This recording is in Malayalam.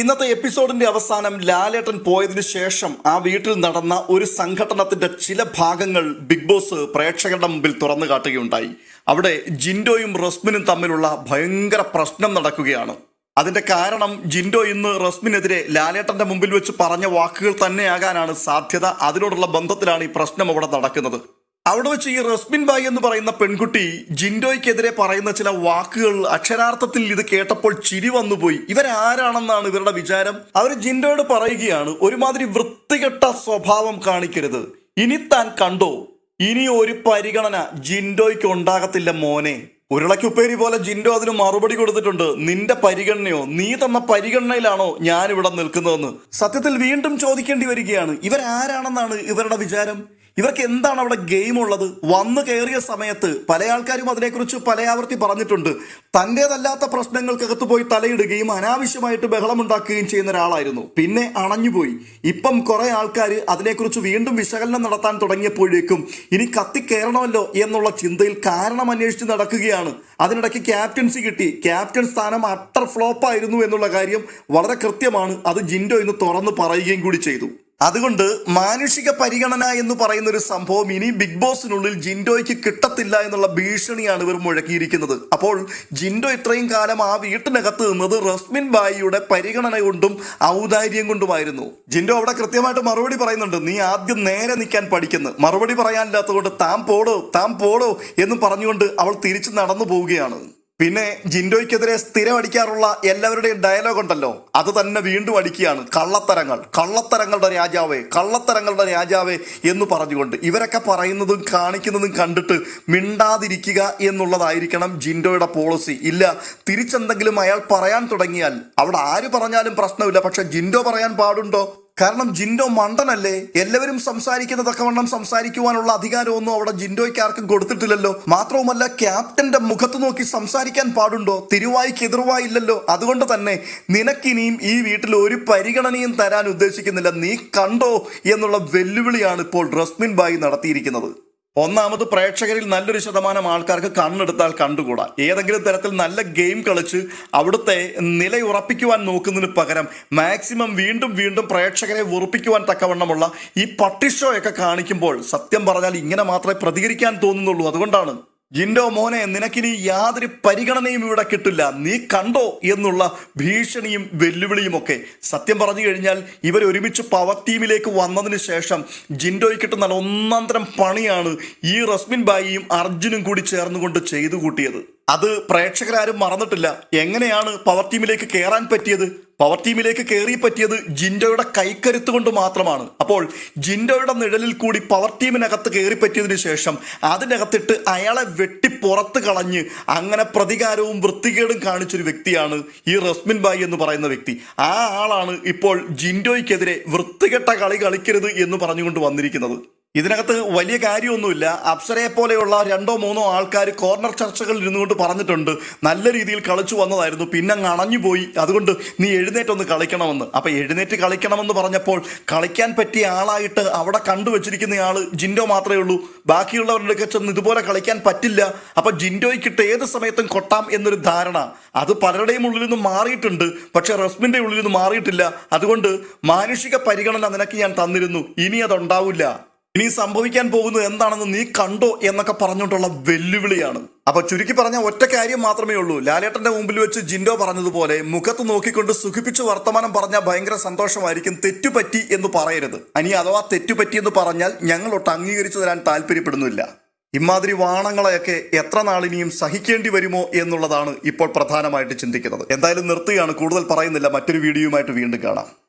ഇന്നത്തെ എപ്പിസോഡിന്റെ അവസാനം ലാലേട്ടൻ പോയതിനു ശേഷം ആ വീട്ടിൽ നടന്ന ഒരു സംഘടനത്തിന്റെ ചില ഭാഗങ്ങൾ ബിഗ് ബോസ് പ്രേക്ഷകരുടെ മുമ്പിൽ തുറന്നു കാട്ടുകയുണ്ടായി. അവിടെ ജിൻഡോയും റസ്മിനും തമ്മിലുള്ള ഭയങ്കര പ്രശ്നം നടക്കുകയാണ്. അതിന്റെ കാരണം ജിൻഡോ ഇന്ന് റസ്മിനെതിരെ ലാലേട്ടന്റെ മുമ്പിൽ വെച്ച് പറഞ്ഞ വാക്കുകൾ തന്നെയാകാനാണ് സാധ്യത. അതിനോടുള്ള ബന്ധത്തിലാണ് ഈ പ്രശ്നം അവിടെ നടക്കുന്നത്. അവിടെ വെച്ച് ഈ റസ്മിൻ ബായി എന്ന് പറയുന്ന പെൺകുട്ടി ജിൻഡോയ്ക്കെതിരെ പറയുന്ന ചില വാക്കുകൾ അക്ഷരാർത്ഥത്തിൽ ഇത് കേട്ടപ്പോൾ ചിരി വന്നുപോയി. ഇവരാരാണെന്നാണ് ഇവരുടെ വിചാരം? അവർ ജിൻഡോയോട് പറയുകയാണ് ഒരുമാതിരി വൃത്തികെട്ട സ്വഭാവം കാണിക്കരുത്. ഇനി താൻ കണ്ടോ? ഇനി ഒരു പരിഗണന ജിൻഡോയ്ക്ക് ഉണ്ടാകത്തില്ല മോനെ. ഉരുളക്കുപ്പേരി പോലെ ജിൻഡോ അതിന് മറുപടി കൊടുത്തിട്ടുണ്ട്. നിന്റെ പരിഗണനയോ? നീ തന്ന പരിഗണനയിലാണോ ഞാൻ ഇവിടെ നിൽക്കുന്നതെന്ന്. സത്യത്തിൽ വീണ്ടും ചോദിക്കേണ്ടി വരികയാണ്. ഇവരാരാണെന്നാണ് ഇവരുടെ വിചാരം? ഇവർക്ക് എന്താണ് അവിടെ ഗെയിം ഉള്ളത്? വന്നു കയറിയ സമയത്ത് പല ആൾക്കാരും അതിനെക്കുറിച്ച് പല ആവർത്തി പറഞ്ഞിട്ടുണ്ട്. തന്റേതല്ലാത്ത പ്രശ്നങ്ങൾക്കകത്ത് പോയി തലയിടുകയും അനാവശ്യമായിട്ട് ബഹളമുണ്ടാക്കുകയും ചെയ്യുന്ന ഒരാളായിരുന്നു. പിന്നെ അണഞ്ഞുപോയി. ഇപ്പം കുറെ ആൾക്കാർ അതിനെക്കുറിച്ച് വീണ്ടും വിശകലനം നടത്താൻ തുടങ്ങിയപ്പോഴേക്കും ഇനി കത്തിക്കയറണമല്ലോ എന്നുള്ള ചിന്തയിൽ കാരണം അന്വേഷിച്ച് നടക്കുകയാണ് അതിനിടയ്ക്ക് ക്യാപ്റ്റൻസി കിട്ടി. ക്യാപ്റ്റൻ സ്ഥാനം അട്ടർ ഫ്ലോപ്പായിരുന്നു എന്നുള്ള കാര്യം വളരെ കൃത്യമാണ്. അത് ജിൻഡോ ഇന്ന് തുറന്ന് പറയുകയും കൂടി ചെയ്തു. അതുകൊണ്ട് മാനുഷിക പരിഗണന എന്ന് പറയുന്ന ഒരു സംഭവം ഇനി ബിഗ് ബോസിനുള്ളിൽ ജിൻഡോയ്ക്ക് കിട്ടത്തില്ല എന്നുള്ള ഭീഷണിയാണ് ഇവർ മുഴക്കിയിരിക്കുന്നത്. അപ്പോൾ ജിൻഡോ ഇത്രയും കാലം ആ വീട്ടിനകത്ത് നിന്നത് റസ്മിൻ ബായിയുടെ പരിഗണന കൊണ്ടും ഔദാര്യം കൊണ്ടുമായിരുന്നു. ജിൻഡോ അവിടെ കൃത്യമായിട്ട് മറുപടി പറയുന്നുണ്ട് നീ ആദ്യം നേരെ നിൽക്കാൻ പഠിക്കുന്നു. മറുപടി പറയാനില്ലാത്തതുകൊണ്ട് താൻ പോടോ താൻ പോടോ എന്ന് പറഞ്ഞുകൊണ്ട് അവൾ തിരിച്ചു നടന്നു പോവുകയാണ്. പിന്നെ ജിൻഡോയ്ക്കെതിരെ സ്ഥിരം അടിക്കാറുള്ള എല്ലാവരുടെയും ഡയലോഗ് ഉണ്ടല്ലോ. അത് തന്നെ വീണ്ടും അടിക്കുകയാണ്. കള്ളത്തരങ്ങൾ. കള്ളത്തരങ്ങളുടെ രാജാവേ കള്ളത്തരങ്ങളുടെ രാജാവേ എന്ന് പറഞ്ഞുകൊണ്ട് ഇവരൊക്കെ പറയുന്നതും കാണിക്കുന്നതും കണ്ടിട്ട് മിണ്ടാതിരിക്കുക എന്നുള്ളതായിരിക്കണം ജിൻഡോയുടെ പോളിസി ഇല്ല തിരിച്ചെന്തെങ്കിലും അയാൾ പറയാൻ തുടങ്ങിയാൽ അവിടെ ആര് പറഞ്ഞാലും പ്രശ്നമില്ല. പക്ഷെ ജിൻഡോ പറയാൻ പാടുണ്ടോ? കാരണം ജിൻഡോ മണ്ടനല്ലേ? എല്ലാവരും സംസാരിക്കുന്ന തക്കവണ്ണം സംസാരിക്കുവാനുള്ള അധികാരമൊന്നും അവിടെ ജിൻഡോയ്ക്ക് ആർക്കും കൊടുത്തിട്ടില്ലല്ലോ. മാത്രവുമല്ല ക്യാപ്റ്റന്റെ മുഖത്ത് നോക്കി സംസാരിക്കാൻ പാടുണ്ടോ? തിരുവായിക്ക് എതിർവായില്ലല്ലോ. അതുകൊണ്ട് തന്നെ നിനക്കിനിയും ഈ വീട്ടിൽ ഒരു പരിഗണനയും തരാൻ ഉദ്ദേശിക്കുന്നില്ല. നീ കണ്ടോ എന്നുള്ള വെല്ലുവിളിയാണ് ഇപ്പോൾ റസ്മിൻ ബായി നടത്തിയിരിക്കുന്നത്. ഒന്നാമത് പ്രേക്ഷകരിൽ നല്ലൊരു ശതമാനം ആൾക്കാർക്ക് കണ്ണെടുത്താൽ കണ്ടുകൂടാ. ഏതെങ്കിലും തരത്തിൽ നല്ല ഗെയിം കളിച്ച് അവിടുത്തെ നിലയുറപ്പിക്കുവാൻ നോക്കുന്നതിന് പകരം മാക്സിമം വീണ്ടും വീണ്ടും പ്രേക്ഷകരെ വെറുപ്പിക്കുവാൻ തക്കവണ്ണമുള്ള ഈ പട്ടിഷോയൊക്കെ കാണിക്കുമ്പോൾ സത്യം പറഞ്ഞാൽ ഇങ്ങനെ മാത്രമേ പ്രതികരിക്കാൻ തോന്നുന്നുള്ളൂ. അതുകൊണ്ടാണ് ജിൻഡോ മോനെ നിനക്കിനി യാതൊരു പരിഗണനയും ഇവിടെ കിട്ടില്ല. നീ കണ്ടോ എന്നുള്ള ഭീഷണിയും വെല്ലുവിളിയും ഒക്കെ സത്യം പറഞ്ഞു കഴിഞ്ഞാൽ ഇവർ ഒരുമിച്ച് പവർ ടീമിലേക്ക് വന്നതിന് ശേഷം ജിൻഡോയ്ക്ക് കിട്ടുന്ന ഒന്നാന്തരം പണിയാണ് ഈ റസ്മിൻ ബായിയും അർജുനും കൂടി ചേർന്നുകൊണ്ട് ചെയ്തു കൂട്ടിയത്. അത് പ്രേക്ഷകരാരും മറന്നിട്ടില്ല. എങ്ങനെയാണ് പവർ ടീമിലേക്ക് കയറാൻ പറ്റിയത്? പവർ ടീമിലേക്ക് കയറി പറ്റിയത് ജിൻഡോയുടെ കൈക്കരുത്ത് കൊണ്ട് മാത്രമാണ്. അപ്പോൾ ജിൻഡോയുടെ നിഴലിൽ കൂടി പവർ ടീമിനകത്ത് കയറി പറ്റിയതിനു ശേഷം അതിനകത്തിട്ട് അയാളെ വെട്ടി പുറത്ത് കളഞ്ഞ് അങ്ങനെ പ്രതികാരവും വൃത്തികേടും കാണിച്ചൊരു വ്യക്തിയാണ് ഈ റസ്മിൻ ബായി എന്ന് പറയുന്ന വ്യക്തി. ആ ആളാണ് ഇപ്പോൾ ജിൻഡോയ്ക്കെതിരെ വൃത്തികെട്ട കളി കളിക്കരുത് എന്ന് പറഞ്ഞുകൊണ്ട് വന്നിരിക്കുന്നത്. ഇതിനകത്ത് വലിയ കാര്യമൊന്നുമില്ല. അപ്സരയെ പോലെയുള്ള രണ്ടോ മൂന്നോ ആൾക്കാർ കോർണർ ചർച്ചകളിൽ ഇരുന്നുകൊണ്ട് പറഞ്ഞിട്ടുണ്ട്. നല്ല രീതിയിൽ കളിച്ചു വന്നതായിരുന്നു. പിന്നെ അങ്ങ് അണഞ്ഞുപോയി അതുകൊണ്ട് നീ എഴുന്നേറ്റൊന്ന് കളിക്കണമെന്ന്. അപ്പോൾ എഴുന്നേറ്റ് കളിക്കണമെന്ന് പറഞ്ഞപ്പോൾ കളിക്കാൻ പറ്റിയ ആളായിട്ട് അവിടെ കണ്ടുവച്ചിരിക്കുന്ന ആൾ ജിൻഡോ മാത്രമേ ഉള്ളൂ. ബാക്കിയുള്ളവരുടെ ചെന്ന് ഇതുപോലെ കളിക്കാൻ പറ്റില്ല. അപ്പോൾ ജിൻഡോയ്ക്കിട്ട് ഏത് സമയത്തും കൊട്ടാം എന്നൊരു ധാരണ. അത് പലരുടെയും ഉള്ളിൽ നിന്ന് മാറിയിട്ടുണ്ട്. പക്ഷെ റസ്മിന്റെ ഉള്ളിൽ നിന്ന് മാറിയിട്ടില്ല. അതുകൊണ്ട് മാനുഷിക പരിഗണന നിനക്ക് ഞാൻ തന്നിരുന്നു. ഇനി അതുണ്ടാവില്ല. ഇനി സംഭവിക്കാൻ പോകുന്നത് എന്താണെന്ന് നീ കണ്ടോ എന്നൊക്കെ പറഞ്ഞുകൊണ്ടുള്ള വെല്ലുവിളിയാണ്. അപ്പൊ ചുരുക്കി പറഞ്ഞ ഒറ്റ കാര്യം മാത്രമേ ഉള്ളൂ. ലാലേട്ടന്റെ മുമ്പിൽ വെച്ച് ജിൻഡോ പറഞ്ഞതുപോലെ മുഖത്ത് നോക്കിക്കൊണ്ട് സുഖിപ്പിച്ച് വർത്തമാനം പറഞ്ഞാൽ ഭയങ്കര സന്തോഷമായിരിക്കും. തെറ്റുപറ്റി എന്ന് പറയരുത്. അനി അഥവാ തെറ്റുപറ്റി എന്ന് പറഞ്ഞാൽ ഞങ്ങളൊട്ട് അംഗീകരിച്ചു തരാൻ താല്പര്യപ്പെടുന്നില്ല. ഇമാതിരി വാണങ്ങളെയൊക്കെ എത്ര നാളിനിയും സഹിക്കേണ്ടി വരുമോ എന്നുള്ളതാണ് ഇപ്പോൾ പ്രധാനമായിട്ട് ചിന്തിക്കുന്നത്. എന്തായാലും നിർത്തുകയാണ്. കൂടുതൽ പറയുന്നില്ല. മറ്റൊരു വീഡിയോയുമായിട്ട് വീണ്ടും കാണാം.